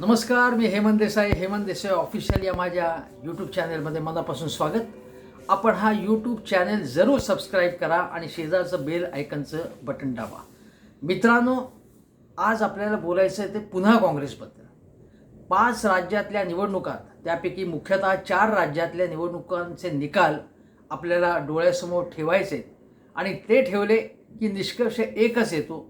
नमस्कार मी हेमंत देसाई. हेमंत देसाई ऑफिशियल या माझ्या यूट्यूब चॅनेलमध्ये मनापासून स्वागत. आपण हा यूट्यूब चॅनेल जरूर सबस्क्राईब करा आणि शेजारचं बेल आयकनचं बटन दाबा. मित्रांनो आज आपल्याला बोलायचं आहे ते पुन्हा काँग्रेसबद्दल पाच राज्यातल्या निवडणुकात त्यापैकी मुख्यतः चार राज्यातल्या निवडणुकांचे निकाल आपल्याला डोळ्यासमोर ठेवायचे आणि ते ठेवले की निष्कर्ष एकच येतो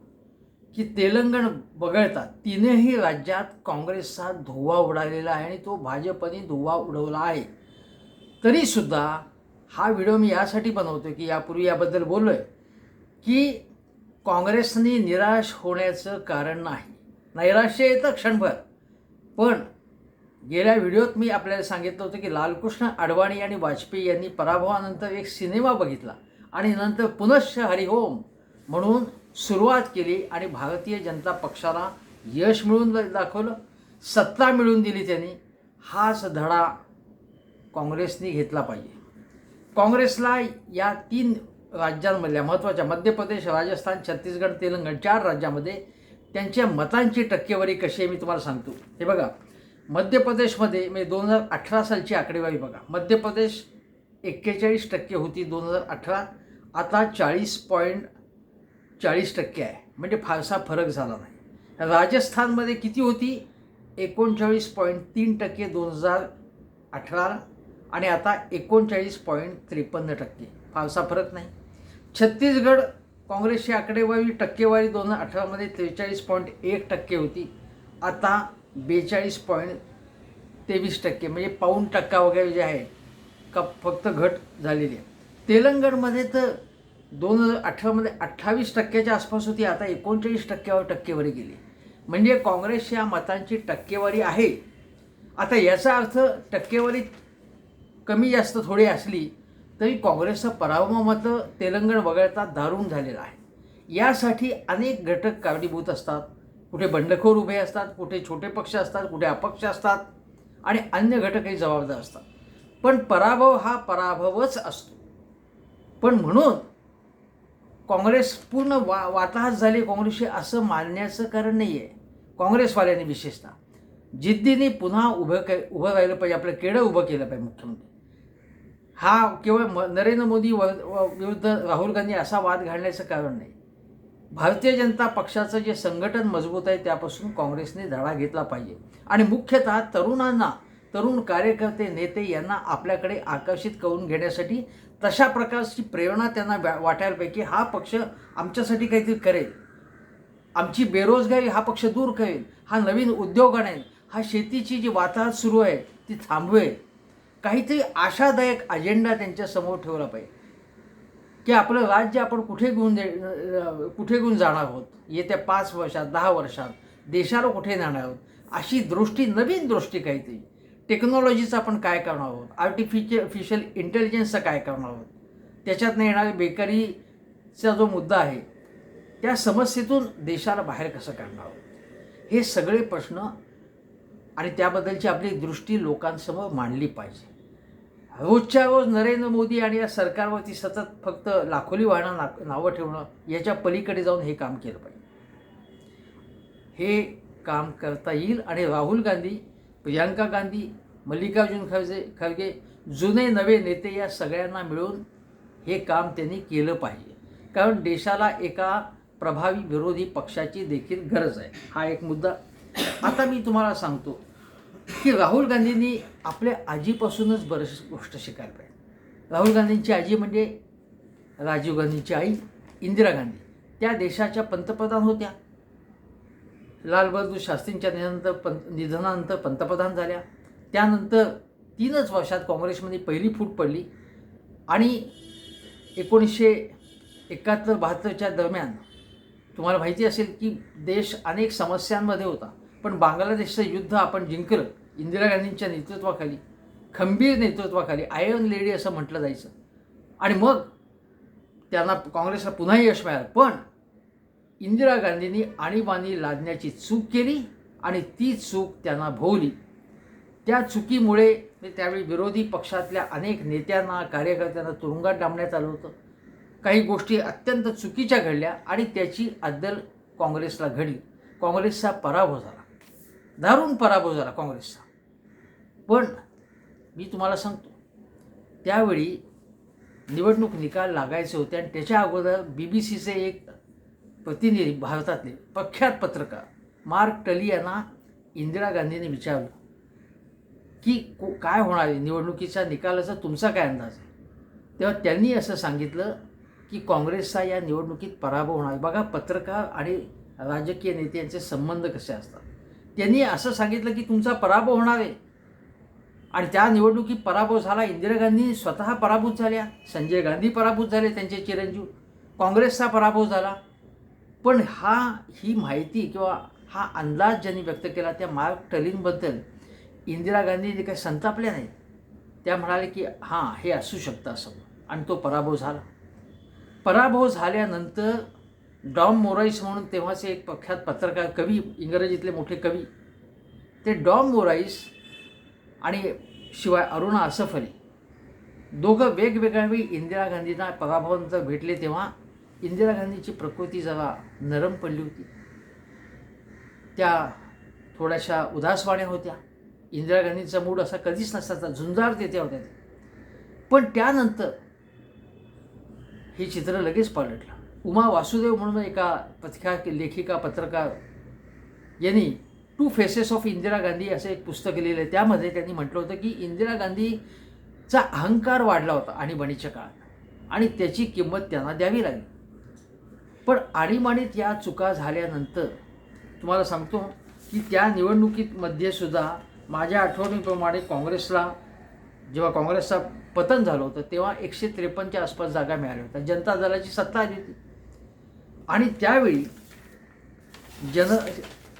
की तेलंगण वगळता तीनही राज्यात काँग्रेसचा धुव्वा उडालेला आहे आणि तो भाजपने धुव्वा उडवला आहे. तरीसुद्धा हा व्हिडिओ मी यासाठी बनवतो की यापूर्वी याबद्दल बोललो आहे की काँग्रेसने निराश होण्याचं कारण नाही. नैराश्य येतं क्षणभर. पण गेल्या व्हिडिओत मी आपल्याला सांगितलं होतं की लालकृष्ण अडवाणी आणि वाजपेयी यांनी पराभवानंतर एक सिनेमा बघितला आणि नंतर पुनश्च हरिओम म्हणून सुरुवात केली आणि भारतीय जनता पक्षाला यश मिळून दाखवलं सत्ता मिळवून दिली त्यांनी हाच धडा काँग्रेसने घेतला पाहिजे. काँग्रेसला या तीन राज्यांमधल्या महत्त्वाच्या मध्य प्रदेश राजस्थान छत्तीसगड तेलंगण चार राज्यामध्ये त्यांच्या मतांची टक्केवारी कशी आहे मी तुम्हाला सांगतो. हे बघा मध्य प्रदेशमध्ये म्हणजे दोन हजार अठरा सालची आकडेवारी बघा. मध्य प्रदेश एक्केचाळीस टक्के होती दोन हजार अठरा आता चाळीस पॉईंट चाळीस टक्के आहे. म्हणजे फारसा फरक झाला नाही. राजस्थानमध्ये किती होती? एकोणचाळीस पॉईंट तीन टक्के दोन हजार अठरा आणि आता एकोणचाळीस पॉईंट त्रेपन्न टक्के. फारसा फरक नाही. छत्तीसगड काँग्रेसची आकडेवारी टक्केवारी दोन हजार अठरामध्ये त्रेचाळीस पॉईंट एक टक्के होती. आता बेचाळीस पॉईंट तेवीस टक्के. म्हणजे पाऊण टक्का वगैरे जे आहे का फक्त घट झालेली आहे. तेलंगणमध्ये तर दोन हजार अठरामध्ये अठ्ठावीस टक्क्याच्या आसपास होती आता एकोणचाळीस टक्क्यावर टक्केवारी गेली. म्हणजे काँग्रेस या मतांची टक्केवारी आहे. आता याचा अर्थ टक्केवारी कमी जास्त थोडी असली तरी काँग्रेसचं पराभव मात्र तेलंगण वगळता दारुण झालेला आहे. यासाठी अनेक घटक कारणीभूत असतात. कुठे बंडखोर उभे असतात कुठे छोटे पक्ष असतात कुठे अपक्ष असतात आणि अन्य घटकही जबाबदार असतात. पण पराभव हा पराभवच असतो. पण म्हणून काँग्रेस पूर्ण वा वाताहत झाली काँग्रेसशी असं मानण्याचं कारण नाही आहे काँग्रेसवाल्यांनी विशेषतः. जिद्दीने पुन्हा उभं के उभं राहिलं पाहिजे आपलं केडं उभं केलं पाहिजे मुख्यमंत्री. हा केवळ म नरेंद्र मोदी व- विरुद्ध राहुल गांधी असा वाद घालण्याचं कारण नाही. भारतीय जनता पक्षाचं जे संघटन मजबूत आहे त्यापासून काँग्रेसने धडा घेतला पाहिजे. आणि मुख्यतः तरुणांना तरुण कार्यकर्ते नेते यांना आपल्याकडे आकर्षित करून घेण्यासाठी तशा प्रकारची प्रेरणा त्यांना व्या- वाटायला हा पक्ष आमच्यासाठी काहीतरी करेल. आमची बेरोजगारी हा पक्ष दूर करेल. हा नवीन उद्योग आणेल. हा शेतीची जी वाताहत सुरू आहे ती थांबवेल. काहीतरी आशादायक अजेंडा त्यांच्यासमोर ठेवला पाहिजे. की आपलं राज्य आपण कुठे घेऊन दे कुठे घेऊन जाणार आहोत? येत्या पाच वर्षात दहा वर्षात देशाला कुठे नेणार आहोत? अशी दृष्टी नवीन दृष्टी काहीतरी. टेक्नॉलॉजीचं आपण काय करणार आहोत? आर्टिफिशियल इंटेलिजन्सचं काय करणार आहोत? त्याच्यातनं येणारी बेकारीचा जो मुद्दा आहे त्या समस्येतून देशाला बाहेर कसं काढणार आहोत? हे सगळे प्रश्न आणि त्याबद्दलची आपली दृष्टी लोकांसमोर मांडली पाहिजे. रोजच्या रोज नरेंद्र मोदी आणि या सरकारवरती सतत फक्त लाखोली वाहणं ना नावं ठेवणं याच्या पलीकडे जाऊन हे काम केलं पाहिजे. हे काम करता येईल आणि राहुल गांधी प्रियांका गांधी मल्लिकार्जुन खरगे खरगे जुने नवे नेते या सगळ्यांना मिळून हे काम त्यांनी केलं पाहिजे. कारण देशाला एका प्रभावी विरोधी पक्षाची देखील गरज आहे. हा एक मुद्दा. आता मी तुम्हाला सांगतो की राहुल गांधींनी आपल्या आजीपासूनच बरेच गोष्ट शिकायला पाहिजे. राहुल गांधींची आजी म्हणजे राजीव गांधींची आई इंदिरा गांधी. त्या देशाच्या पंतप्रधान होत्या. लालबहादूर शास्त्रींच्या निधनानंतर पंत निधनानंतर पंतप्रधान झाल्या. त्यानंतर तीनच वर्षात काँग्रेसमध्ये पहिली फूट पडली. आणि एकोणीसशे एकाहत्तर बहात्तरच्या दरम्यान तुम्हाला माहिती असेल की देश अनेक समस्यांमध्ये होता. पण बांगलादेशचं युद्ध आपण जिंकलं इंदिरा गांधींच्या नेतृत्वाखाली खंबीर नेतृत्वाखाली आयर्न लेडी असं म्हटलं जायचं. आणि मग त्यांना काँग्रेसला पुन्हा यश मिळालं. पण इंदिरा गांधींनी आणीबाणी लादण्याची चूक केली आणि ती चूक त्यांना भोवली. त्या चुकीमुळे त्यावेळी विरोधी पक्षातल्या अनेक नेत्यांना कार्यकर्त्यांना तुरुंगात डांबण्यात आलं होतं. काही गोष्टी अत्यंत चुकीच्या घडल्या आणि त्याची अद्दल काँग्रेसला घडली. काँग्रेसचा पराभव झाला. दारुण पराभव झाला काँग्रेसचा. पण मी तुम्हाला सांगतो त्यावेळी निवडणूक निकाल लागायचे होते आणि त्याच्या अगोदर बी बी सीचे एक प्रतिनिधी भारतातले प्रख्यात पत्रकार मार्क टली यांना इंदिरा गांधींनी विचारलं की को काय होणार आहे? निवडणुकीच्या निकालाचा तुमचा काय अंदाज आहे? तेव्हा त्यांनी असं सांगितलं की काँग्रेसचा या निवडणुकीत पराभव होणार आहे. बघा पत्रकार आणि राजकीय नेते यांचे संबंध कसे असतात. त्यांनी असं सांगितलं की तुमचा पराभव होणार आहे. आणि त्या निवडणुकीत पराभव झाला. इंदिरा गांधी स्वतः पराभूत झाल्या. संजय गांधी पराभूत झाले त्यांचे चिरंजीव. काँग्रेसचा पराभव झाला. पण हा ही माहिती किंवा हा अंदाज ज्यांनी व्यक्त केला त्या मार्क टलींबद्दल इंदिरा गांधी काही संतापल्या नाहीत. त्या म्हणाले की हां हे असू शकतं असं. आणि तो पराभव झाला. पराभव झाल्यानंतर डॉम मोराईस म्हणून तेव्हाचे एक प्रख्यात पत्रकार कवी इंग्रजीतले मोठे कवी ते डॉम मोराईस आणि शिवाय अरुणा असफ अली दोघं वेगवेगळ्या वेळी इंदिरा गांधींना पराभवानंतर भेटले तेव्हा इंदिरा गांधीची प्रकृती जरा नरम पडली होती. त्या थोड्याशा उदासवाण्या होत्या. इंदिरा गांधींचा मूड असा कधीच नसता झुंजार देत्या होत्या पण त्यानंतर हे चित्र लगेच पालटलं. उमा वासुदेव म्हणून एका प्रख्यात लेखिका पत्रकार यांनी two faces of Indira Gandhi असं एक पुस्तक लिहिलं आहे त्यामध्ये त्यांनी म्हटलं होतं की इंदिरा गांधीचा अहंकार वाढला होता आणीबाणीच्या काळात. आणि त्याची किंमत त्यांना द्यावी लागली. पण आणीबाणीत या चुका झाल्यानंतर तुम्हाला सांगतो की त्या निवडणुकीमध्ये सुद्धा माझ्या आठवणीप्रमाणे काँग्रेसला जेव्हा काँग्रेसचा पतन झालं होतं तेव्हा एकशे त्रेपन्नच्या आसपास जागा मिळाल्या होत्या. जनता दलाची सत्ता आली होती. आणि त्यावेळी जन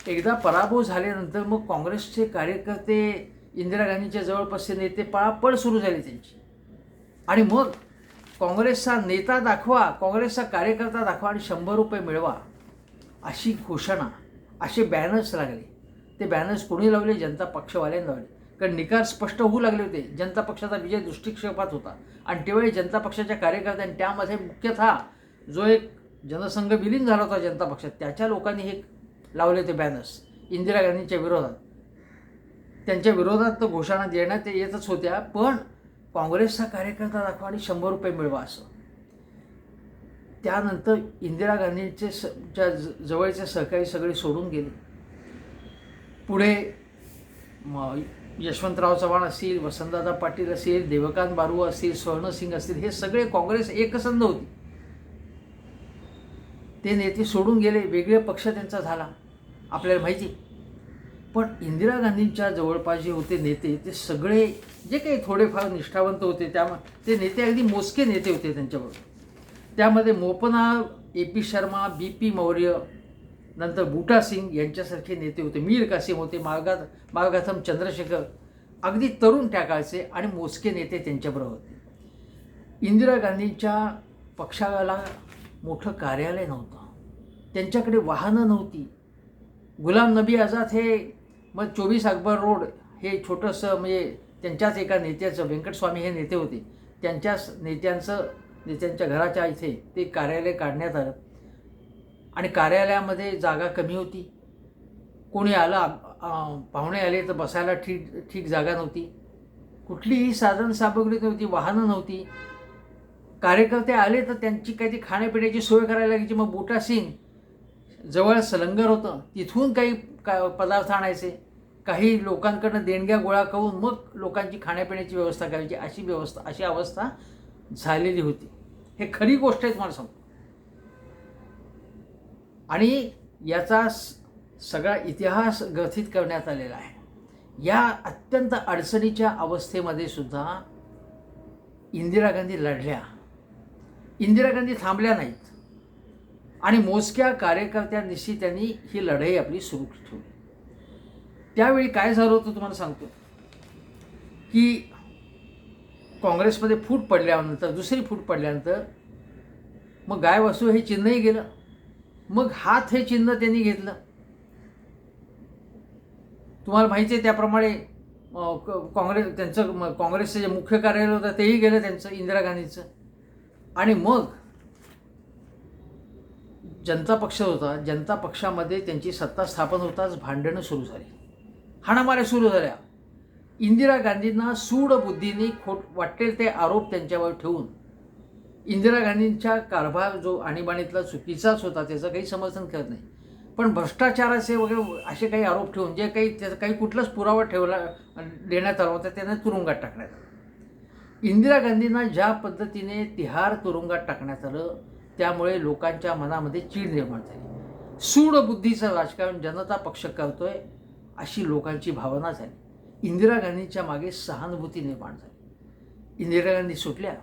एकदा पराभव झाल्यानंतर मग काँग्रेसचे कार्यकर्ते इंदिरा गांधीच्या जवळपासचे नेते पळापळ सुरू झाली त्यांची. आणि मग काँग्रेसचा नेता दाखवा काँग्रेसचा कार्यकर्ता दाखवा आणि शंभर रुपये मिळवा अशी घोषणा असे बॅनर्स लागले. ते बॅनर्स कोणी लावले? जनता पक्षवाल्यांनी लावले. कारण निकाल स्पष्ट होऊ लागले होते. जनता पक्षाचा विजय दृष्टिक्षेपात होता. आणि त्यावेळी जनता पक्षाच्या कार्यकर्त्यांनी त्यामध्ये मुख्यतः जो एक जनसंघ विलीन झाला होता जनता पक्षात त्याच्या लोकांनी हे लावले होते बॅनर्स इंदिरा गांधींच्या विरोधात. त्यांच्या विरोधात तर घोषणा देण्यात येतच होत्या पण काँग्रेसचा कार्यकर्ता दाखवा आणि शंभर रुपये मिळवा असं. त्यानंतर इंदिरा गांधींचे स ज्या ज- जवळचे सहकारी सगळे सोडून गेले. पुढे यशवंतराव चव्हाण असतील वसंतदादा पाटील असेल देवकांत बारू असतील स्वर्णसिंग असतील हे सगळे काँग्रेस एकसंध होती. ते नेते सोडून गेले वेगळे पक्ष त्यांचा झाला आपल्याला माहिती. पण इंदिरा गांधींच्या जवळपास जे होते नेते ते सगळे जे काही थोडेफार निष्ठावंत होते त्या ते नेते अगदी मोजके नेते होते त्यांच्याबरोबर. त्यामध्ये Moopanar A P Sharma B P Maurya नंतर बुटा सिंग यांच्यासारखे नेते होते. मीर कासिम होते मार्गा मार्गाथम चंद्रशेखर अगदी तरुण त्या काळचे आणि मोजके नेते त्यांच्याबरोबर होते. इंदिरा गांधींच्या पक्षाला मोठं कार्यालय नव्हतं. त्यांच्याकडे वाहनं नव्हती. गुलाम नबी आझाद हे मग चोवीस अकबर रोड हे छोटंसं म्हणजे त्यांच्याच एका नेत्याचं व्यंकटस्वामी हे नेते होते. त्यांच्याच नेत्यांचं नेत्यांच्या घराच्या इथे ते कार्यालय काढण्यात आलं. आणि कार्यालयामध्ये जागा कमी होती. कोणी आलं पाहुणे आले तर बसायला ठीक ठीक जागा नव्हती. कुठलीही साधन सामग्री नव्हती वाहनं नव्हती. कार्यकर्ते आले तर त्यांची काही खाण्यापिण्याची सोय करायला लागायची. मग बोटा सिंग जवळ सलंगर होतं. तिथून काही का पदार्थ आणायचे. काही लोकांकडनं देणग्या गोळा करून मग लोकांची खाण्यापिण्याची व्यवस्था करायची. अशी व्यवस्था अशी अवस्था झालेली होती. हे खरी गोष्ट आहे तुम्हाला सांगतो. आणि याचा स- सगळा इतिहास ग्रथित करण्यात आलेला आहे. या अत्यंत अडचणीच्या अवस्थेमध्ये सुद्धा इंदिरा गांधी लढल्या. इंदिरा गांधी थांबल्या नाहीत. आणि मोजक्या कार्यकर्त्यांनिशी त्यांनी ही लढाई आपली सुरू ठेवली. त्यावेळी काय झालं होतं तुम्हाला सांगतो. की काँग्रेसमध्ये फूट पडल्यानंतर दुसरी फूट पडल्यानंतर मग गाय वासू हे चिन्हही गेलं. मग हात हे चिन्ह त्यांनी घेतलं. तुम्हाला माहिती आहे त्याप्रमाणे काँग्रेस त्यांचं काँग्रेसचं जे मुख्य कार्यालय होतं तेही गेलं त्यांचं इंदिरा गांधीचं. आणि मग जनता पक्ष होता. जनता पक्षामध्ये त्यांची सत्ता स्थापन होताच भांडणं सुरू झाली. हाणामाऱ्या सुरू झाल्या. इंदिरा गांधींना सूड बुद्धीने खोट वाटेल ते आरोप त्यांच्यावर ठेवून इंदिरा गांधींच्या कारभार जो आणीबाणीतला चुकीचाच होता त्याचं काही समर्थन करत नाही. पण भ्रष्टाचाराचे वगैरे असे काही आरोप ठेवून जे काही त्याचा काही कुठलाच पुरावा ठेवला देण्यात आला होता त्यांना तुरुंगात टाकण्यात आलं. इंदिरा गांधींना ज्या पद्धतीने तिहार तुरुंगात टाकण्यात आलं त्यामुळे लोकांच्या मनामध्ये चीड निर्माण झाली. सूड बुद्धीचं राजकारण जनता पक्ष करतोय अशी लोकांची भावना झाली. इंदिरा गांधींच्या मागे सहानुभूती निर्माण झाली. इंदिरा गांधी सुटल्या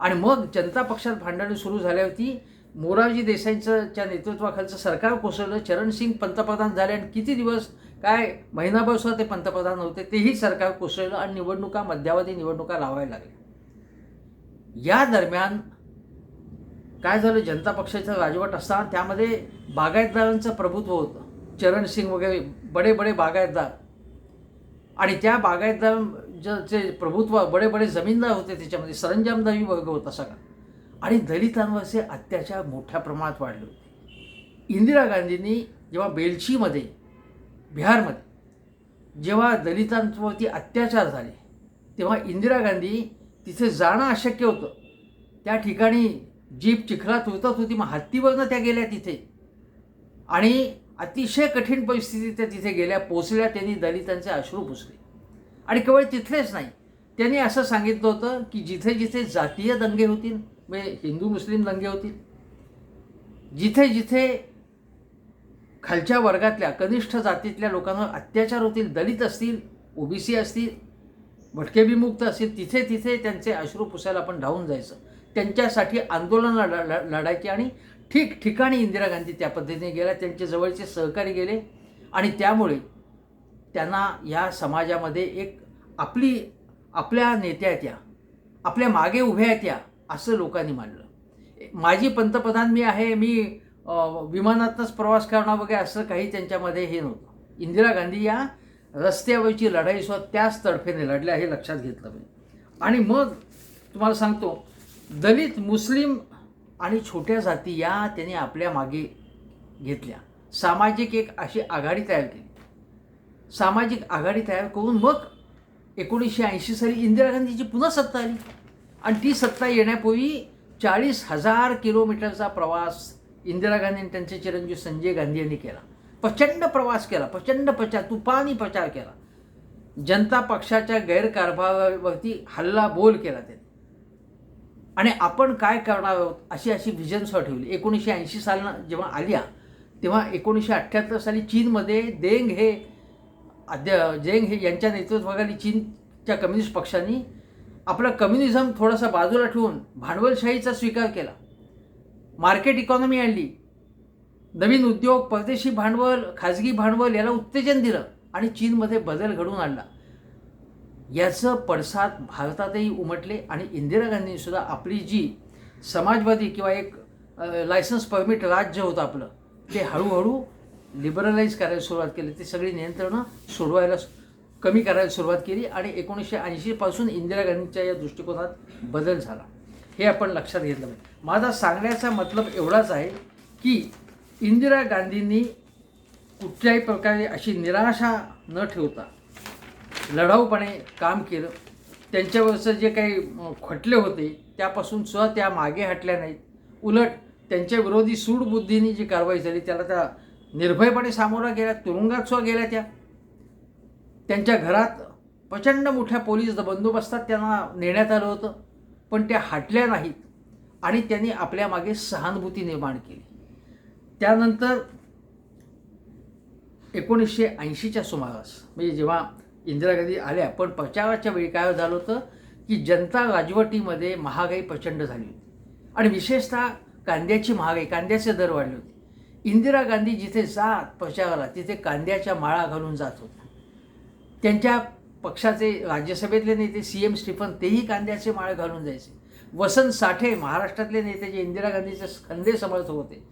आणि मग जनता पक्षात भांडणं सुरू झाल्यावरती मोरारजी देसाईंच्या नेतृत्वाखालचं सरकार कोसळलं. चरणसिंग पंतप्रधान झाले आणि किती दिवस काय महिनाभर सुद्धा ते पंतप्रधान होते तेही सरकार कोसळलं आणि निवडणुका मध्यावधी निवडणुका लावायला लागल्या. या दरम्यान काय झालं? जनता पक्षाचं राजवट असताना त्यामध्ये बागायतदारांचं प्रभुत्व होतं. चरणसिंग वगैरे बडे बडे बागायतदार आणि त्या बागायतदार जे प्रभुत्व बडे बडे जमीनदार होते त्याच्यामध्ये सरंजामदारी वर्ग होता सगळा आणि दलितांवरचे अत्याचार मोठ्या प्रमाणात वाढले होते. इंदिरा गांधींनी जेव्हा बेलशीमध्ये बिहारमध्ये जेव्हा दलितांवरती अत्याचार झाले तेव्हा इंदिरा गांधी तिथे जाणं अशक्य होतं. त्या ठिकाणी जीप चिखलात उतरत होती मग हत्तीवरनं त्या गेल्या तिथे. आणि अतिशय कठीण परिस्थितीत त्या तिथे गेल्या पोचल्या त्यांनी दलितांचे अश्रू पुसले. आणि केवळ तिथलेच नाही त्यांनी असं सांगितलं होतं की जिथे जिथे जातीय दंगे होतील म्हणजे हिंदू मुस्लिम दंगे होतील जिथे जिथे खालच्या वर्गातल्या कनिष्ठ जातीतल्या लोकांवर अत्याचार होतील दलित असतील ओबीसी असतील भटके विमुक्त असतील तिथे तिथे त्यांचे अश्रू पुसायला आपण धावून जायचं. त्यांच्यासाठी आंदोलनं लढ- लढायची आणि ठीक ठिकाणी इंदिरा गांधी त्या पद्धतीने गेल्या त्यांचे जवळचे सहकारी गेले आणि त्यामुळे त्यांना या समाजामध्ये एक आपली आपल्या नेत्या त्या आपल्या मागे उभ्या त्या असं लोकांनी मानलं. माझी पंतप्रधान मी आहे मी विमानातनंच प्रवास करणार वगैरे असं काही त्यांच्यामध्ये हे नव्हतं. इंदिरा गांधी या रस्त्यावरची लढाई सुद्धा त्याच तडफेने लढल्या हे लक्षात घेतलं पाहिजे आणि मग तुम्हाला सांगतो दलित मुस्लिम आणि छोट्या जाती या त्याने आपल्या मागे घेतल्या. सामाजिक एक अशी आघाडी तयार केली. सामाजिक आघाडी तयार करून मग एकोणीसशे ऐंशी साली इंदिरा गांधीची पुन्हा सत्ता आली. आणि ती सत्ता येण्यापूर्वी चाळीस हजार किलोमीटरचा प्रवास इंदिरा गांधी आणि त्यांचे चिरंजीव संजय गांधी यांनी केला. प्रचंड प्रवास केला प्रचंड प्रचार तुफानी प्रचार केला. जनता पक्षाच्या गैरकारभारावरती हल्ला बोल केला त्यांनी. आणि आपण काय करणार आहोत अशी अशी व्हिजन्सवर ठेवली. एकोणीसशे ऐंशी सालनं जेव्हा आल्या तेव्हा एकोणीसशे अठ्ठ्याहत्तर साली चीनमध्ये देंग हे अध्य जेंग हे यांच्या नेतृत्वाखाली चीनच्या कम्युनिस्ट पक्षांनी आपला कम्युनिझम थोडासा बाजूला ठेवून भांडवलशाहीचा स्वीकार केला. मार्केट इकॉनॉमी आणली. नवीन उद्योग परदेशी भांडवल खाजगी भांडवल याला उत्तेजन दिलं आणि चीनमध्ये बदल घडवून आणला. याचं पडसाद भारतातही उमटले आणि इंदिरा गांधींनीसुद्धा आपली जी समाजवादी किंवा एक लायसन्स परमिट राज्य होतं आपलं ते हळूहळू लिबरलाइज करायला सुरुवात केली. ती सगळी नियंत्रणं सोडवायला कमी करायला सुरुवात केली आणि एकोणीसशे ऐंशीपासून इंदिरा गांधींच्या या दृष्टिकोनात बदल झाला. हे आपण लक्षात घेतलं पाहिजे. माझा सांगण्याचा मतलब एवढाच आहे की इंदिरा गांधींनी कुठल्याही प्रकारे अशी निराशा न ठेवता लढाऊपणे काम केलं. त्यांच्यावरचं जे काही खटले होते त्यापासून सुद्धा त्या मागे हटल्या नाहीत. उलट त्यांच्या विरोधी सूडबुद्धीने जी कारवाई झाली त्याला त्या निर्भयपणे सामोरा गेल्या तुरुंगात सुद्धा गेल्या त्या. त्यांच्या घरात प्रचंड मोठ्या पोलीस बंदोबस्तात त्यांना नेण्यात आलं होतं पण त्या हटल्या नाहीत आणि त्यांनी आपल्या मागे सहानुभूती निर्माण केली. त्यानंतर एकोणीसशे ऐंशीच्या सुमारास म्हणजे जेव्हा इंदिरा गांधी आल्या. पण प्रचाराच्या वेळी काय झालं होतं की जनता राजवटीमध्ये महागाई प्रचंड झाली होती. आणि विशेषतः कांद्याची महागाई कांद्याचे दर वाढले होते. इंदिरा गांधी जिथे जात प्रचाराला तिथे कांद्याच्या माळा घालून जात होत्या त्यांच्या पक्षाचे राज्यसभेतले नेते सी एम स्टीफन तेही कांद्याचे माळ घालून जायचे. वसंत साठे महाराष्ट्रातले नेते जे इंदिरा गांधीचे खंदे समर्थक होते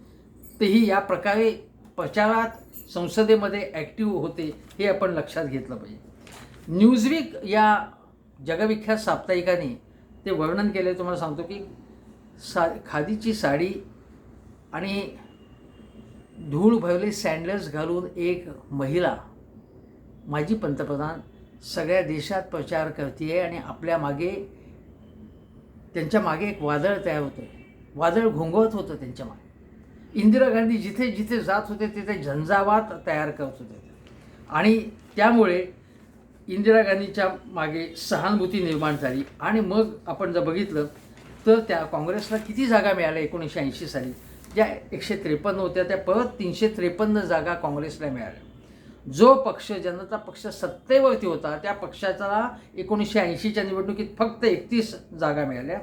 तेही या प्रकारे प्रचारात संसदेमध्ये ॲक्टिव्ह होते हे आपण लक्षात घेतलं पाहिजे. न्यूजवीक या जगविख्यात साप्ताहिकाने ते वर्णन केले. तुम्हाला सांगतो की सा खादीची साडी आणि धूळ भरले सँडल्स घालून एक महिला माजी पंतप्रधान सगळ्या देशात प्रचार करते आहे आणि आपल्या मागे त्यांच्या मागे एक वादळ तयार होतं वादळ घोंगवत होतं त्यांच्या मागे. इंदिरा गांधी जिथे जिथे जात होते तिथे झंझावात तयार करत होते. आणि त्यामुळे इंदिरा गांधीच्या मागे सहानुभूती निर्माण झाली. आणि मग आपण जर बघितलं तर त्या काँग्रेसला किती जागा मिळाल्या एकोणीसशे ऐंशी साली? ज्या एकशे त्रेपन्न होत्या त्या परत तीनशे त्रेपन्न जागा काँग्रेसला मिळाल्या. जो पक्ष जनता पक्ष सत्तेवरती होता त्या पक्षाचा एकोणीसशे ऐंशीच्या निवडणुकीत फक्त एकतीस जागा मिळाल्या.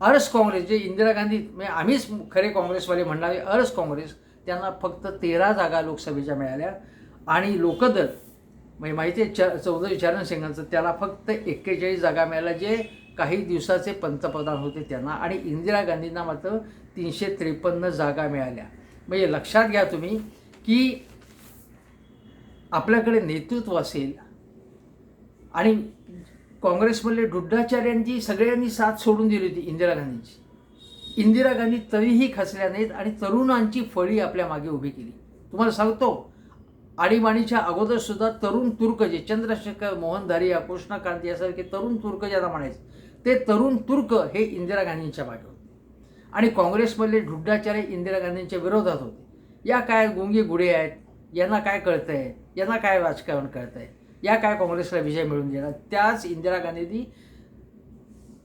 अरस काँग्रेस जे इंदिरा गांधी म्हणजे आम्हीच खरे काँग्रेसवाले म्हणणारे अरस काँग्रेस त्यांना फक्त तेरा जागा लोकसभेच्या मिळाल्या. आणि लोकदल म्हणजे माहिती आहे च चौधरी चरण सिंगांचं त्याला फक्त एक्केचाळीस जागा मिळाल्या जे काही दिवसाचे पंतप्रधान होते त्यांना. आणि इंदिरा गांधींना मात्र तीनशे त्रेपन्न जागा मिळाल्या. म्हणजे लक्षात घ्या तुम्ही की आपल्याकडे नेतृत्व असेल आणि काँग्रेसमधले डुड्डाचार्यांची सगळ्यांनी साथ सोडून दिली होती इंदिरा गांधींची. इंदिरा गांधी तरीही खचल्या नाहीत आणि तरुणांची फळी आपल्या मागे उभी केली. तुम्हाला सांगतो आणीबाणीच्या अगोदर सुद्धा तरुण तुर्क जे चंद्रशेखर मोहन दारिया कृष्णकांत यासारखे तरुण तुर्क ज्याला म्हणायचे ते तरुण तुर्क हे इंदिरा गांधींच्या मागे होते. आणि काँग्रेसमधले ढुड्डाचार्य इंदिरा गांधींच्या विरोधात होते. या काय गुंगी गुढे आहेत? यांना काय कळतं आहे यांना काय राजकारण कळतं आहे या काय काँग्रेसला विजय मिळून देणार? त्याच इंदिरा गांधींनी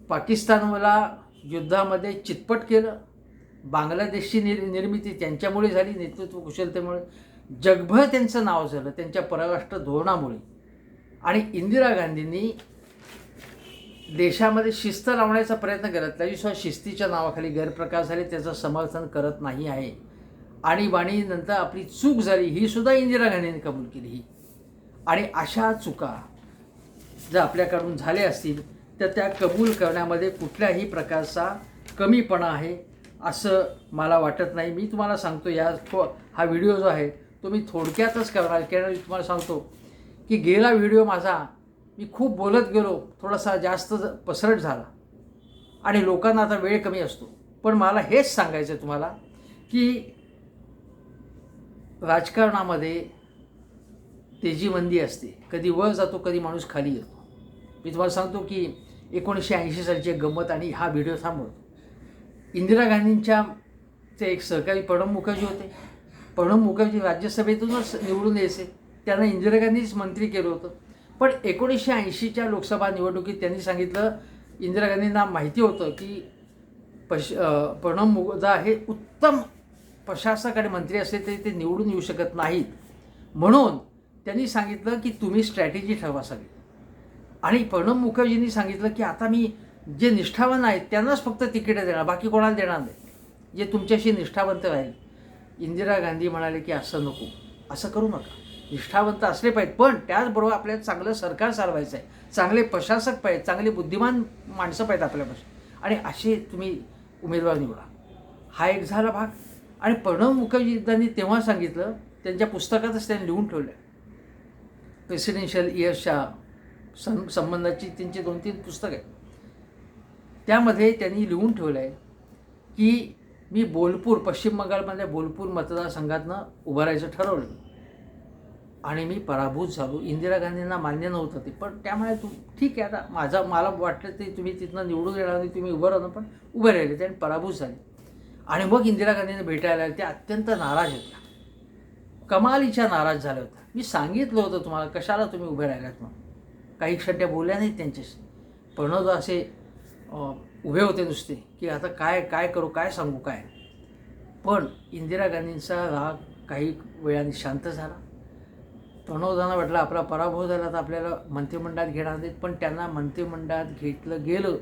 पाकिस्तानला युद्धामध्ये चितपट केलं. बांगलादेशची निर निर्मिती त्यांच्यामुळे झाली नेतृत्व कुशलतेमुळे. जगभर त्यांचं नाव झालं त्यांच्या परराष्ट्र धोरणामुळे. आणि इंदिरा गांधींनी देशामध्ये शिस्त लावण्याचा प्रयत्न केला तरीसुद्धा शिस्तीच्या नावाखाली गैरप्रकार झाले त्याचं समर्थन करत नाही आहे. आणीबाणीनंतर आपली चूक झाली ही सुद्धा इंदिरा गांधींनी कबूल केली ही. आणि अशा चुका जर आपल्याकडून झाल्या असतील तर त्या कबूल करण्यामध्ये कुठल्याही प्रकारचा कमीपणा आहे असं मला वाटत नाही. मी तुम्हाला सांगतो या हा व्हिडिओ जो आहे तो मी थोडक्यातच करणार कारण मी तुम्हाला सांगतो की गेला व्हिडिओ माझा मी खूप बोलत गेलो थोडासा जास्त पसरट झाला. आणि लोकांना आता वेळ कमी असतो. पण मला हेच सांगायचं आहे तुम्हाला की राजकारणामध्ये तेजीमंदी असते. कधी वर जातो कधी माणूस खाली येतो. मी तुम्हाला सांगतो की एकोणीसशे ऐंशी सालची एक गंमत आणि हा व्हिडिओ थांबवतो. इंदिरा गांधींच्या ते एक सहकारी प्रणब मुखर्जी होते. प्रणब मुखर्जी राज्यसभेतूनच निवडून यायचे. त्यांना इंदिरा गांधीच मंत्री केलं होतं. पण एकोणीसशे ऐंशीच्या लोकसभा निवडणुकीत त्यांनी सांगितलं इंदिरा गांधींना माहिती होतं की पश प्रणव प्रणब मुखर्जा हे उत्तम प्रशासक आणि मंत्री असले तरी ते निवडून येऊ शकत नाहीत. म्हणून त्यांनी सांगितलं की तुम्ही स्ट्रॅटेजी ठरवा सगळी. आणि प्रणब मुखर्जींनी सांगितलं की आता मी जे निष्ठावान आहेत त्यांनाच फक्त तिकीटं देणार बाकी कोणाला देणार नाही. जे तुमच्याशी निष्ठावंत राहील. इंदिरा गांधी म्हणाले की असं नको. असं करू नका. निष्ठावंत असले पाहिजेत पण त्याचबरोबर आपल्याला चांगलं सरकार चालवायचं आहे चांगले प्रशासक पाहिजेत चांगले बुद्धिमान माणसं पाहिजेत आपल्यापासून आणि असे तुम्ही उमेदवार निवडा. हा एक झाला भाग. आणि प्रणब मुखर्जींनी तेव्हा सांगितलं त्यांच्या पुस्तकातच त्यांनी लिहून ठेवलं प्रेसिडेन्शियल इयर्सच्या सं संबंधाची त्यांची दोन तीन पुस्तकं आहेत. त्यामध्ये त्यांनी लिहून ठेवलं आहे की मी बोलपूर पश्चिम बंगालमधल्या बोलपूर मतदारसंघातनं उभं राहायचं ठरवलं. आणि मी पराभूत झालो. इंदिरा गांधींना मान्य नव्हतं ते. पण त्यामुळे तू ठीक आहे आता माझा मला वाटलं ते तुम्ही तिथनं निवडून येणार नाही तुम्ही उभं राहणं पण उभे राहिले ते आणि पराभूत झाले. आणि मग इंदिरा गांधींना भेटायला ते अत्यंत नाराज होत्या. कमालीच्या नाराज झाल्या होत्या. मी सांगितलं होतं तुम्हाला कशाला तुम्ही उभे राहिलात म्हणून. काही क्षण त्या बोलल्या नाहीत त्यांच्याशी. प्रणव असे उभे होते नुसते की आता काय काय करू काय सांगू काय? पण इंदिरा गांधींचा राग काही वेळाने शांत झाला. प्रणवदांना वाटलं आपला पराभव झाला तर आपल्याला मंत्रिमंडळात घेणार नाहीत पण त्यांना मंत्रिमंडळात घेतलं गेलं.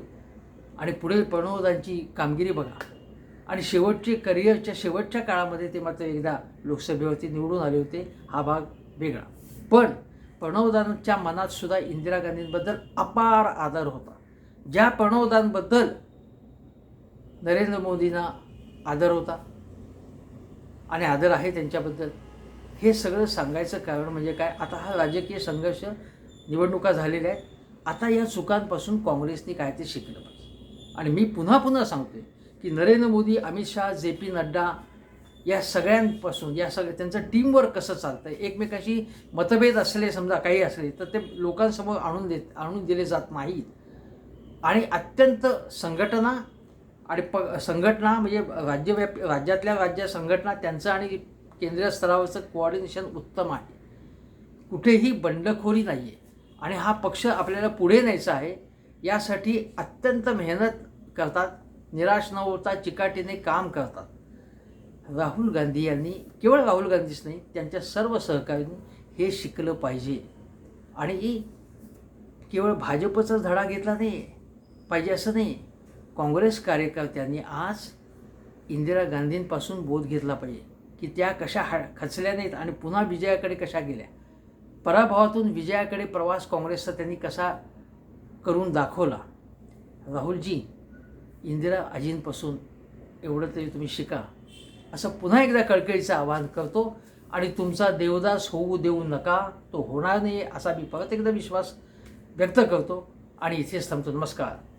आणि पुढे प्रणवदांची कामगिरी बघा. आणि शेवटचे करिअरच्या शेवटच्या काळामध्ये ते मात्र एकदा लोकसभेवरती निवडून आले होते हा भाग वेगळा. पण प्रणवदांच्या मनात सुद्धा इंदिरा गांधींबद्दल अपार आदर होता. ज्या प्रणवदांबद्दल नरेंद्र मोदींना आदर होता आणि आदर आहे त्यांच्याबद्दल हे सगळं सांगायचं कारण म्हणजे काय? आता हा राजकीय संघर्ष निवडणुका झालेल्या आहेत. आता या चुकांपासून काँग्रेसने काय ते शिकलं पाहिजे. आणि मी पुन्हा पुन्हा सांगतोय की नरेंद्र मोदी अमित शहा जे पी नड्डा या सगळ्यांपासून या सगळ्या त्यांचं टीमवर्क कसं चालतं आहे एकमेकाशी मतभेद असले समजा काही असले तर ते लोकांसमोर आणून देत आणून दिले जात नाहीत. आणि अत्यंत संघटना आणि प संघटना म्हणजे राज्यव्यापी राज्यातल्या राज्य संघटना त्यांचं आणि केंद्रीय स्तरावरचं कोऑर्डिनेशन उत्तम आहे. कुठेही बंडखोरी नाही आहे आणि हा पक्ष आपल्याला पुढे न्यायचा आहे यासाठी अत्यंत मेहनत करतात निराश न होता चिकाटीने काम करतात. राहुल गांधी यांनी केवळ राहुल गांधीच नाही त्यांच्या सर्व सहकार्यांनी हे शिकलं पाहिजे. आणि केवळ भाजपचा धडा घेतला नाही पाहिजे असं नाही. काँग्रेस कार्यकर्त्यांनी आज इंदिरा गांधींपासून बोध घेतला पाहिजे की त्या कशा हा खचल्या नाहीत आणि पुन्हा विजयाकडे कशा गेल्या. पराभवातून विजयाकडे प्रवास काँग्रेसचा त्यांनी कसा करून दाखवला? राहुलजी इंदिरा आजींपासून एवढं तरी तुम्ही शिका. असं पुन्हा एकदा कळकळीचं आवाहन करतो आणि तुमचा देवदास होऊ देऊ नका तो होणार नाही असा मी परत एकदा विश्वास व्यक्त करतो. आणि इथेच थांबतो. नमस्कार.